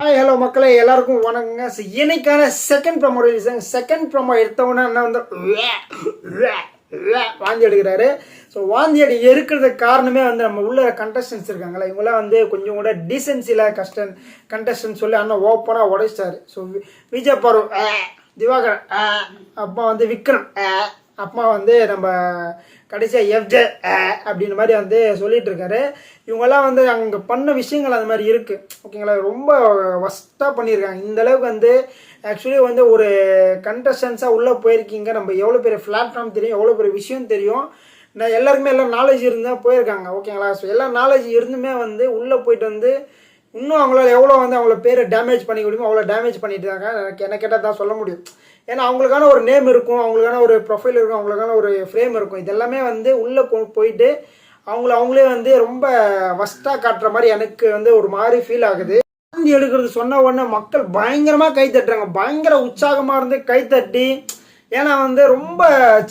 Hi hello மக்களே எல்லாருக்கும் வணக்கங்க. ஸோ இன்னைக்கான second promo release second promo எடுத்தவொன்னே என்ன வந்து வாந்தி எடுக்கிறாரு. ஸோ வாந்தி அடி இருக்கிறதுக்கு காரணமே வந்து நம்ம உள்ள கண்டஸ்டன்ஸ் இருக்காங்களா இவங்களாம் வந்து கொஞ்சம் கூட டீசென்சியில் கஷ்டன் கண்டஸ்டன்ட் சொல்லி அண்ணன் ஓப்பனாக உடைச்சிட்டாரு. ஸோ விஜய் பரு திவாகர் ஆ, வந்து விக்ரம் அம்மா அப்பா வந்து நம்ம கடைசியாக எஃப்ஜே அப்படின்ற மாதிரி வந்து சொல்லிட்டு இருக்காரு இவங்கெல்லாம் வந்து அங்கே பண்ண விஷயங்கள் அந்த மாதிரி இருக்குது ஓகேங்களா? ரொம்ப ஒஸ்ட்டாக பண்ணியிருக்காங்க. இந்த அளவுக்கு வந்து ஆக்சுவலி வந்து ஒரு கண்டஸ்டன்ஸாக உள்ளே போயிருக்கீங்க. நம்ம எவ்வளோ பெரிய பிளாட்ஃபார்ம் தெரியும் எவ்வளோ பெரிய விஷயம் தெரியும். நான் எல்லாருக்குமே எல்லாம் நாலேஜ் இருந்தால் போயிருக்காங்க. ஓகேங்களா? ஸோ எல்லா நாலேஜ் இருந்துமே வந்து உள்ளே போயிட்டு வந்து இன்னும் அவங்களால எவ்வளோ வந்து அவங்கள பேரை டேமேஜ் பண்ணி முடியுமோ அவ்வளோ டேமேஜ் பண்ணிட்டு இருக்காங்க எனக்கு என்ன கேட்டால் தான் சொல்ல முடியும். ஏன்னா அவங்களுக்கான ஒரு நேம் இருக்கும் அவங்களுக்கான ஒரு ப்ரொஃபைல் இருக்கும் அவங்களுக்கான ஒரு ஃப்ரேம் இருக்கும். இதெல்லாமே வந்து உள்ளே போயிட்டு அவங்கள அவங்களே வந்து ரொம்ப வஸ்ட்டாக காட்டுற மாதிரி எனக்கு வந்து ஒரு மாதிரி ஃபீல் ஆகுது. வாந்தி எடுக்கிறது சொன்ன உடனே மக்கள் பயங்கரமாக கை தட்டுறாங்க. பயங்கர உற்சாகமாக இருந்து கை தட்டி ஏன்னா வந்து ரொம்ப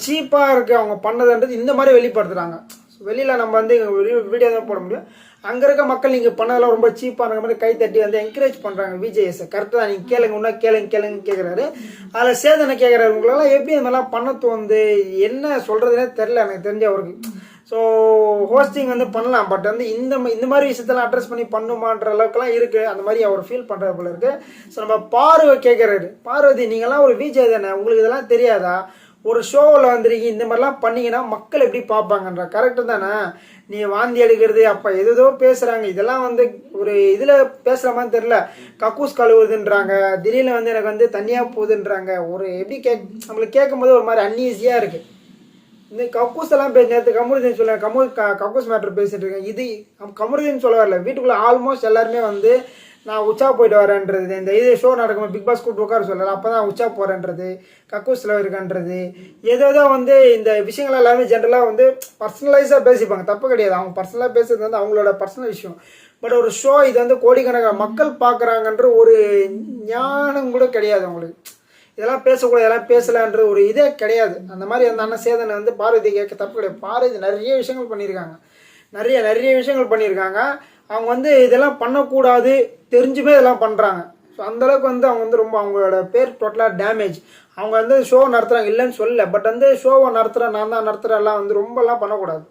சீப்பாக இருக்குது அவங்க பண்ணதுன்றது. இந்த மாதிரி வெளிப்படுத்துகிறாங்க வெளியில் நம்ம வந்து வீடியோ தான் போட முடியும் அங்கே இருக்க மக்கள் நீங்கள் பண்ணதெல்லாம் ரொம்ப சீப்பான மாதிரி கை தட்டி வந்து என்கரேஜ் பண்ணுறாங்க விஜயஸ் கரெக்டாக தான். நீங்கள் கேளுங்க இன்னும் கேளுங்க கேளுங்க கேட்குறாரு அதில் சேதனை கேட்குறாரு உங்களெல்லாம் எப்படி இந்த மாதிரிலாம் பண்ண தோணுது என்ன சொல்கிறதுனே தெரில எனக்கு தெரிஞ்ச அவருக்கு. ஸோ ஹோஸ்டிங் வந்து பண்ணலாம் பட் வந்து இந்த இந்த மாதிரி விஷயத்தெல்லாம் அட்ரஸ் பண்ணி பண்ணுமான்ற அளவுக்குலாம் இருக்குது அந்த மாதிரி அவர் ஃபீல் பண்ணுற போல இருக்குது ஸோ நம்ம பார்வை கேட்குறாரு பார்வதி நீங்களாம் ஒரு விஜய் தானே? உங்களுக்கு இதெல்லாம் தெரியாதா? ஒரு ஷோவில் வந்துருக்கீங்க இந்த மாதிரிலாம் பண்ணீங்கன்னா மக்கள் எப்படி பார்ப்பாங்கன்ற கரெக்டு தானே? நீ வாந்தி எடுக்கிறது அப்போ எதுதோ பேசுகிறாங்க இதெல்லாம் வந்து ஒரு இதில் பேசுகிற மாதிரி தெரில கக்கூஸ் கழுவுதுன்றாங்க. திடீர்னு வந்து எனக்கு வந்து தனியாக போகுதுன்றாங்க. ஒரு எப்படி கேக் நம்மளுக்கு கேட்கும்போது ஒரு மாதிரி அன்ஈஸியாக இருக்குது இந்த கக்கூஸ் எல்லாம் பேச நேற்று கமருதீன் சொல்ல கமு க கக்கூஸ் மேட்ரு பேசிகிட்டு இருக்கேன். இது கமருதீன் சொல்ல வரல. வீட்டுக்குள்ளே ஆல்மோஸ்ட் எல்லாருமே வந்து நான் உச்சா போயிட்டு வரேன்றது இந்த இது ஷோ நடக்கும் பிக் பாஸ் கூட்டு உட்கார சொல்லல அப்போ தான் உச்சா போகிறேன்றது கக்கூஸில் இருக்கன்றது ஏதோ வந்து இந்த விஷயங்கள் எல்லாமே ஜென்ரலாக வந்து பர்சனலைஸாக பேசிப்பாங்க. தப்பு கிடையாது. அவங்க பர்சனலாக பேசுறது வந்து அவங்களோட பர்சனல் விஷயம். பட் ஒரு ஷோ இது வந்து கோடிக்கணக்கான மக்கள் பார்க்குறாங்கன்ற ஒரு ஞானம் கூட கிடையாது அவங்களுக்கு. இதெல்லாம் பேசக்கூடாது இதெல்லாம் பேசலான்ற ஒரு இதே கிடையாது. அந்த மாதிரி அந்த அண்ணன் சேதனை வந்து பார்வதி கேட்க தப்பு கிடையாது. பார்வதி நிறைய விஷயங்கள் பண்ணியிருக்காங்க. நிறைய நிறைய விஷயங்கள் பண்ணியிருக்காங்க. அவங்க வந்து இதெல்லாம் பண்ணக்கூடாது தெரிஞ்சுமே இதெல்லாம் பண்ணுறாங்க ஸோ அந்தளவுக்கு வந்து அவங்க வந்து ரொம்ப அவங்களோட பேர் டோட்டலாக டேமேஜ் அவங்க வந்து ஷோ நடத்துகிறாங்க இல்லைன்னு சொல்லல. பட் வந்து ஷோவை நடத்துகிற நான் தான் நடத்துகிறேன் எல்லாம் வந்து ரொம்பலாம் பண்ணக்கூடாது.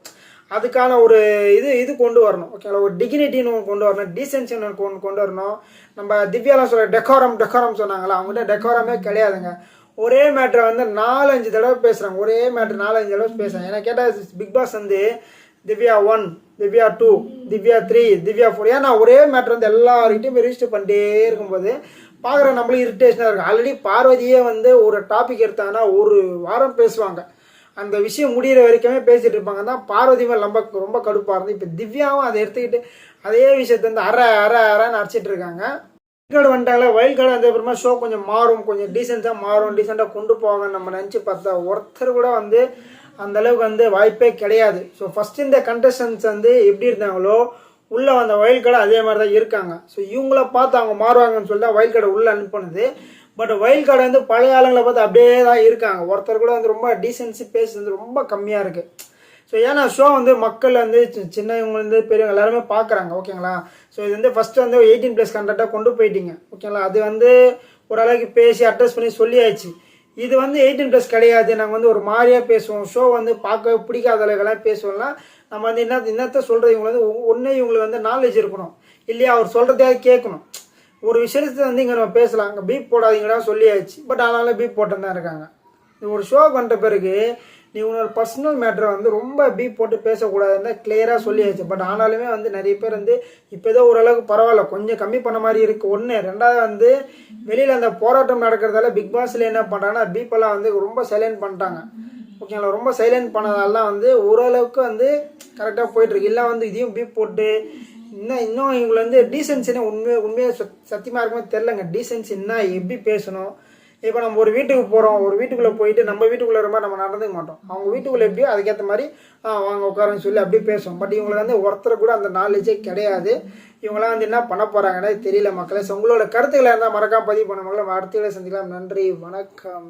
அதுக்கான ஒரு இது இது கொண்டு வரணும். ஓகேங்களா ஒரு டிகினிட்டின்னு ஒன்று கொண்டு வரணும். டீசென்சின்னு கொண்டு கொண்டு வரணும். நம்ம திவ்யாலாம் சொல்ல டெக்கோரம் டெக்கோரம் சொன்னாங்களா அவங்ககிட்ட டெக்கோரமே கிடையாதுங்க. ஒரே மேட்ரை வந்து நாலஞ்சு தடவை பேசுகிறாங்க ஒரே மேட்ரு நாலஞ்சு தடவை பேசுகிறாங்க ஏன்னா கேட்டால் பிக் பாஸ் வந்து Divya one Divya two Divya three Divya four ஏன்னா ஒரே மேட்ரு வந்து எல்லாருக்கிட்டையும் ரிஜிஸ்டர் பண்ணிட்டே இருக்கும்போது பார்க்குற நம்மளும் இரிட்டேஷனாக இருக்கும். ஆல்ரெடி பார்வதியே வந்து ஒரு டாபிக் எடுத்தாங்கன்னா ஒரு வாரம் பேசுவாங்க. அந்த விஷயம் முடிகிற வரைக்குமே பேசிகிட்டு இருப்பாங்க. தான் பார்வதியுமே ரொம்ப ரொம்ப கடுப்பாக இருந்து இப்போ திவ்யாவும் அதை எடுத்துக்கிட்டு அதே விஷயத்தை வந்து அரை அரை அரைன்னு அரைச்சிட்டு இருக்காங்க. கார்டு வந்துட்டாங்களே வைல்ட் கார்டு வந்த அப்புறமா ஷோ கொஞ்சம் மாறும். கொஞ்சம் டீசெண்டாக மாறும். டீசெண்டாக கொண்டு போவாங்க நம்ம நினச்சி பார்த்தா ஒருத்தர் கூட வந்து அந்த அளவுக்கு வந்து வாய்ப்பே கிடையாது. ஸோ ஃபர்ஸ்ட் இந்த கண்டஸ்டன்ஸ் வந்து எப்படி இருந்தாங்களோ உள்ளே வந்த வயல் கடை அதே மாதிரி தான் இருக்காங்க. ஸோ இவங்கள பார்த்து அவங்க மாறுவாங்கன்னு சொல்லி தான் வயல் கடை உள்ளே அனுப்பினது. பட் வயல் கடை வந்து பழைய ஆளுங்களை பார்த்து அப்படியே தான் இருக்காங்க. ஒருத்தர் கூட வந்து ரொம்ப டீசென்சி பேசுறது ரொம்ப கம்மியாக இருக்குது ஸோ ஏன்னா ஷோ வந்து மக்கள் வந்து சின்னவங்கலேருந்து சின்னவங்க பெரியவங்க எல்லாருமே பார்க்குறாங்க ஓகேங்களா? ஸோ இது வந்து ஃபஸ்ட்டு வந்து எயிட்டீன் ப்ளஸ் கண்டக்டாக கொண்டு போயிட்டீங்க ஓகேங்களா? அது வந்து ஓரளவுக்கு பேசி அட்ரஸ் பண்ணி சொல்லியாச்சு. இது வந்து எயிட்டீன் ப்ளஸ் கிடையாது. நாங்கள் வந்து ஒரு மாதிரியாக பேசுவோம். ஷோ வந்து பார்க்க பிடிக்காத அளவுக்கெல்லாம் பேசுவோம்னா நம்ம வந்து என்ன என்னத்த சொல்கிறது இவங்க வந்து ஒன்று இவங்களுக்கு வந்து நாலேஜ் இருக்கணும். இல்லையா? அவர் சொல்கிறதையாவது கேட்கணும். ஒரு விஷயத்தை வந்து இங்கே நம்ம பேசலாம். அங்கே பீப் போடாதீங்கடா சொல்லியாச்சு. பட் ஆனாலும் பீப் போட்டு தான் இருக்காங்க. ஒரு ஷோ பண்ணுற பிறகு நீ உன்னோட பர்சனல் மேட்டரை வந்து ரொம்ப பீப் போட்டு பேசக்கூடாதுன்னு கிளியராக சொல்லியாச்சு. பட் ஆனாலுமே வந்து நிறைய பேர் வந்து இப்போ ஏதோ ஓரளவுக்கு பரவாயில்ல கொஞ்சம் கம்மி பண்ண மாதிரி இருக்குது ஒன்று ரெண்டாவது வந்து வெளியில் அந்த போராட்டம் நடக்கிறதால பிக் பாஸில் என்ன பண்ணுறாங்கன்னா பீப்பெல்லாம் வந்து ரொம்ப சைலண்ட் பண்ணிட்டாங்க. ஓகேங்களா ரொம்ப சைலண்ட் பண்ணதால தான் வந்து ஓரளவுக்கு வந்து கரெக்டாக போயிட்டுருக்கு இல்லை வந்து இதையும் பீப் போட்டு இன்னும் இன்னும் இவங்களை வந்து டீசென்சின்னு உண்மையாக உண்மையாக சத் சத்தியமாக இருக்குமே தெரிலங்க டீசென்சின்னா எப்படி பேசணும்? இப்போ நம்ம ஒரு வீட்டுக்கு போகிறோம் ஒரு வீட்டுக்குள்ளே போயிட்டு நம்ம வீட்டுக்குள்ளே ரொம்ப நம்ம நடந்துக்க மாட்டோம். அவங்க வீட்டுக்குள்ளே எப்படியோ அதுக்கேற்ற மாதிரி ஆ வாங்க உட்காருன்னு சொல்லி அப்படியே பேசுவோம். பட் இவங்களுக்கு வந்து ஒருத்தர் கூட அந்த நாலேஜே கிடையாது. இவங்களாம் வந்து என்ன பண்ண போகிறாங்கன்னே தெரியல மக்களே. ஸோ உங்களோட கருத்துக்களை இருந்தால் மறக்காம பதிவு பண்ண மக்களை. அடுத்த சந்திக்கலாம். நன்றி. வணக்கம்.